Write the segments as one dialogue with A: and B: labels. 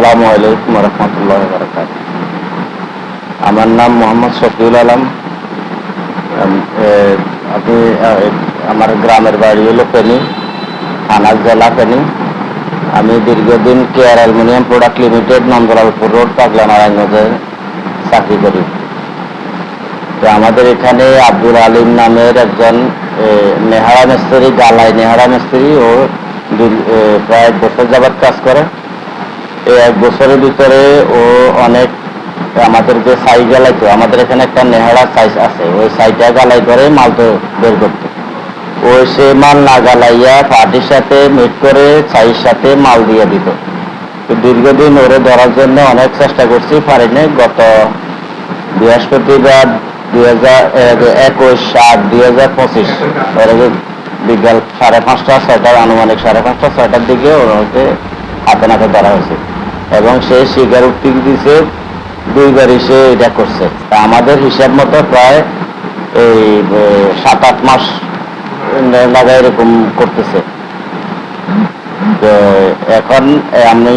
A: আসসালামু আলাইকুম রহমতুল্লাহ বরকাত আমার নাম মোহাম্মদ শফিউল আলম। আপনি আমার গ্রামের বাড়ি হলো ফেনী, থানা জেলা ফেনী। আমি দীর্ঘদিন care aluminium product limited, Nandalalpur road, Pagla নারায়ণগঞ্জে চাকরি করি। তো আমাদের এখানে আব্দুল আলিম নামের একজন নেহারা মিস্ত্রি, গালাই নেহারা মিস্ত্রি, ও প্রায় বছর যাবৎ কাজ করে। এই এক বছরের ভিতরে ও অনেক আমাদের যে সাই জ্বালাইতো, আমাদের এখানে একটা নেহারা সাইজ আছে। ওই সাইটা জ্বালাই করে মাল তো বের করতো। ওই সে মাল না জ্বালাইয়া পার্টির সাথে মিট করে ছাইয়ের সাথে মাল দিয়ে দিত। দীর্ঘদিন ওরে ধরার জন্য অনেক চেষ্টা করছি, পারিনি। গত বৃহস্পতিবার দুই হাজার একুশ সাত দুই হাজার পঁচিশ বিকাল সাড়ে পাঁচটা, ছয়টার আনুমানিক সাড়ে পাঁচটা, ছয়টার দিকে ওনাকে হাতে নাতে ধরা হয়েছে। এবং সে স্বীকারোক্তি দিছে, দুইবারই সে এটা করছে। আমাদের হিসাব মতো প্রায় এই সাত আট মাস লাগা এরকম করতেছে। এখন আমি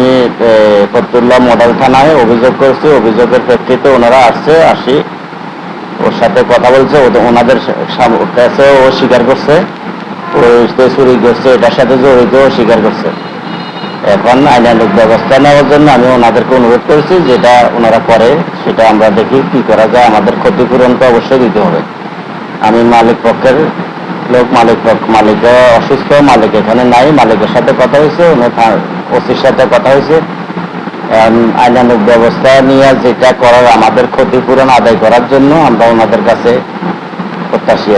A: ফতুল্লাহ মডেল থানায় অভিযোগ করেছি। অভিযোগের প্রেক্ষিতে ওনারা আসছে, আসি। ওর সাথে কথা বলছে ওনাদের কাছে ও স্বীকার করছে। ও চুরি করছে, এটার সাথে জড়িত স্বীকার করছে। এখন আইনানুক ব্যবস্থা নেওয়ার জন্য আমি ওনাদেরকে অনুরোধ করেছি, যেটা ওনারা করে, সেটা আমরা দেখি কি করা যায়। আমাদের ক্ষতিপূরণ তো অবশ্যই দিতে হবে। আমি মালিক পক্ষের লোক, মালিক মালিক অসুস্থ, মালিক এখানে নাই, মালিকের সাথে কথা হয়েছে ওসির সাথে কথা হয়েছে। আইনানুক ব্যবস্থা নিয়ে যেটা করার আমাদের ক্ষতিপূরণ আদায় করার জন্য আমরা ওনাদের কাছে প্রত্যাশী।